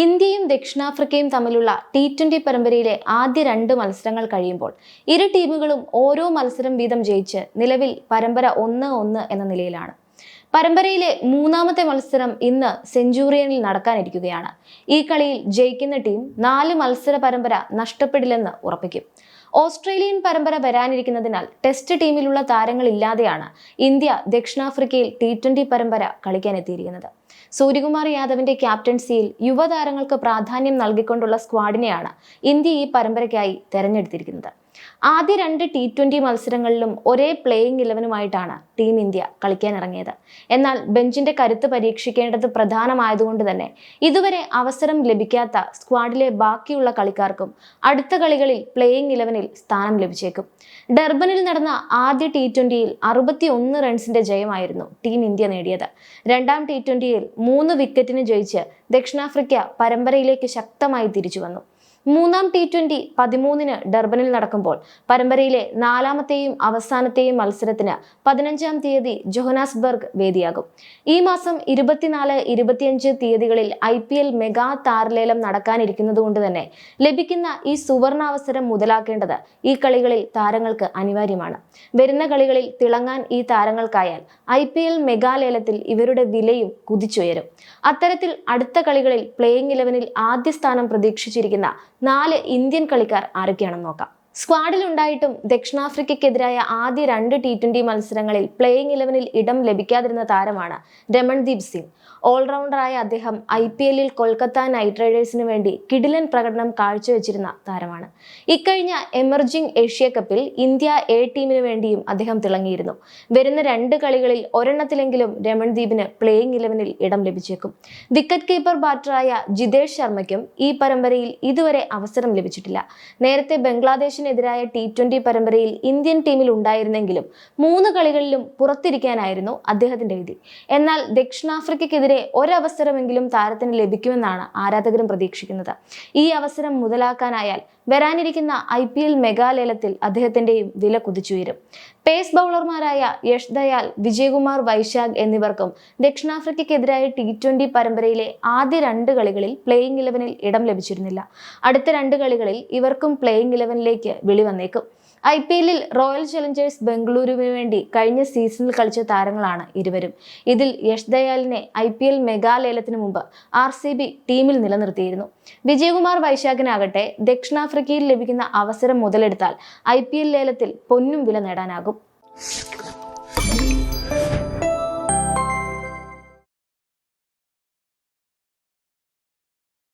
ഇന്ത്യയും ദക്ഷിണാഫ്രിക്കയും തമ്മിലുള്ള T twenty പരമ്പരയിലെ ആദ്യ രണ്ട് മത്സരങ്ങൾ കഴിയുമ്പോൾ ഇരു ടീമുകളും ഓരോ മത്സരം വീതം ജയിച്ച് നിലവിൽ പരമ്പര ഒന്ന് ഒന്ന് എന്ന നിലയിലാണ്. പരമ്പരയിലെ മൂന്നാമത്തെ മത്സരം ഇന്ന് സെഞ്ചുറിയനിൽ നടക്കാനിരിക്കുകയാണ്. ഈ കളിയിൽ ജയിക്കുന്ന ടീം നാല് മത്സര പരമ്പര നഷ്ടപ്പെടില്ലെന്ന് ഉറപ്പിക്കും. ഓസ്ട്രേലിയൻ പരമ്പര വരാനിരിക്കുന്നതിനാൽ ടെസ്റ്റ് ടീമിലുള്ള താരങ്ങളില്ലാതെയാണ് ഇന്ത്യ ദക്ഷിണാഫ്രിക്കയിൽ ടി ട്വന്റി പരമ്പര കളിക്കാനെത്തിയിരിക്കുന്നത്. സൂര്യകുമാർ യാദവിന്റെ ക്യാപ്റ്റൻസിയിൽ യുവതാരങ്ങൾക്ക് പ്രാധാന്യം നൽകിക്കൊണ്ടുള്ള സ്ക്വാഡിനെയാണ് ഇന്ത്യ ഈ പരമ്പരയ്ക്കായി തെരഞ്ഞെടുത്തിരിക്കുന്നത്. ആദ്യ രണ്ട് ടി ട്വന്റി മത്സരങ്ങളിലും ഒരേ പ്ലേയിങ് ഇലവനുമായിട്ടാണ് ടീം ഇന്ത്യ കളിക്കാനിറങ്ങിയത്. എന്നാൽ ബെഞ്ചിന്റെ കരുത്ത് പരീക്ഷിക്കേണ്ടത് പ്രധാനമായതുകൊണ്ട് തന്നെ ഇതുവരെ അവസരം ലഭിക്കാത്ത സ്ക്വാഡിലെ ബാക്കിയുള്ള കളിക്കാർക്കും അടുത്ത കളികളിൽ പ്ലേയിങ് ഇലവനിൽ സ്ഥാനം ലഭിച്ചേക്കും. ഡർബനിൽ നടന്ന ആദ്യ ടി ട്വന്റിയിൽ അറുപത്തി ഒന്ന് റൺസിന്റെ ജയമായിരുന്നു ടീം ഇന്ത്യ നേടിയത്. രണ്ടാം ടി ട്വന്റിയിൽ മൂന്ന് വിക്കറ്റിന് ജയിച്ച് ദക്ഷിണാഫ്രിക്ക പരമ്പരയിലേക്ക് ശക്തമായി തിരിച്ചു വന്നു മൂന്നാം ടി ട്വന്റി പതിമൂന്നിന് ഡർബനിൽ നടക്കുമ്പോൾ പരമ്പരയിലെ നാലാമത്തെയും അവസാനത്തെയും മത്സരത്തിന് പതിനഞ്ചാം തീയതി ജോഹനാസ്ബർഗ് വേദിയാകും. ഈ മാസം ഇരുപത്തിനാല് ഇരുപത്തിയഞ്ച് തീയതികളിൽ ഐ പി എൽ മെഗാ താരലേലം നടക്കാനിരിക്കുന്നതുകൊണ്ട് തന്നെ ലഭിക്കുന്ന ഈ സുവർണാവസരം മുതലാക്കേണ്ടത് ഈ കളികളിൽ താരങ്ങൾക്ക് അനിവാര്യമാണ്. വരുന്ന കളികളിൽ തിളങ്ങാൻ ഈ താരങ്ങൾക്കായാൽ ഐ പി എൽ മെഗാലേലത്തിൽ ഇവരുടെ വിലയും കുതിച്ചുയരും. അത്തരത്തിൽ അടുത്ത കളികളിൽ പ്ലേയിങ് ഇലവനിൽ ആദ്യ സ്ഥാനം പ്രതീക്ഷിച്ചിരിക്കുന്ന നാല് ഇന്ത്യൻ കളിക്കാർ ആരൊക്കെയാണെന്ന് നോക്കാം. സ്ക്വാഡിൽ ഉണ്ടായിട്ടും ദക്ഷിണാഫ്രിക്കയ്ക്കെതിരായ ആദ്യ രണ്ട് ടി ട്വന്റി മത്സരങ്ങളിൽ പ്ലേയിങ് ഇലവനിൽ ഇടം ലഭിക്കാതിരുന്ന താരമാണ് രമൺദീപ് സിംഗ്. ഓൾറൗണ്ടറായ അദ്ദേഹം ഐ പി എല്ലിൽ കൊൽക്കത്ത നൈറ്റ് റൈഡേഴ്സിന് വേണ്ടി കിടിലൻ പ്രകടനം കാഴ്ചവെച്ചിരുന്ന താരമാണ്. ഇക്കഴിഞ്ഞ എമർജിംഗ് ഏഷ്യ കപ്പിൽ ഇന്ത്യ എ ടീമിന് വേണ്ടിയും അദ്ദേഹം തിളങ്ങിയിരുന്നു. വരുന്ന രണ്ട് കളികളിൽ ഒരെണ്ണത്തിലെങ്കിലും രമൺദീപിന് പ്ലേയിങ് ഇലവനിൽ ഇടം ലഭിച്ചേക്കും. വിക്കറ്റ് കീപ്പർ ബാറ്ററായ ജിതേഷ് ശർമ്മയ്ക്കും ഈ പരമ്പരയിൽ ഇതുവരെ അവസരം ലഭിച്ചിട്ടില്ല. നേരത്തെ ബംഗ്ലാദേശിനെതിരായ ടി ട്വന്റി പരമ്പരയിൽ ഇന്ത്യൻ ടീമിൽ ഉണ്ടായിരുന്നെങ്കിലും മൂന്ന് കളികളിലും പുറത്തിരിക്കാനായിരുന്നു അദ്ദേഹത്തിന്റെ വിധി. എന്നാൽ ദക്ഷിണാഫ്രിക്കയ്ക്കെതിരെ ഒരവസരമെങ്കിലും താരത്തിന് ലഭിക്കുമെന്നാണ് ആരാധകരും പ്രതീക്ഷിക്കുന്നത്. ഈ അവസരം മുതലാക്കാനായാൽ വരാനിരിക്കുന്ന ഐ പി എൽ മെഗാലേലത്തിൽ അദ്ദേഹത്തിന്റെയും വില കുതിച്ചുയരും. പേസ് ബൗളർമാരായ യഷ് ദയാൽ വിജയകുമാർ വൈശാഖ് എന്നിവർക്കും ദക്ഷിണാഫ്രിക്കയ്ക്കെതിരായ ടി ട്വന്റി പരമ്പരയിലെ ആദ്യ രണ്ട് കളികളിൽ പ്ലേയിങ് ഇലവനിൽ ഇടം ലഭിച്ചിരുന്നില്ല. അടുത്ത രണ്ട് കളികളിൽ ഇവർക്കും പ്ലേയിങ് ഇലവനിലേക്ക് വിളി വന്നേക്കും ഐ പി എല്ലിൽ റോയൽ ചലഞ്ചേഴ്സ് ബംഗളൂരുവിന് വേണ്ടി കഴിഞ്ഞ സീസണിൽ കളിച്ച താരങ്ങളാണ് ഇരുവരും. ഇതിൽ യഷ് ദയാലിനെ ഐ പി എൽ മെഗാലേലത്തിന് മുമ്പ് ആർ സി ബി ടീമിൽ നിലനിർത്തിയിരുന്നു. വിജയകുമാർ വൈശാഖിനാകട്ടെ ദക്ഷിണാഫ്രിക്കയിൽ ലഭിക്കുന്ന അവസരം മുതലെടുത്താൽ ഐ പി എൽ ലേലത്തിൽ പൊന്നും വില നേടാനാകും.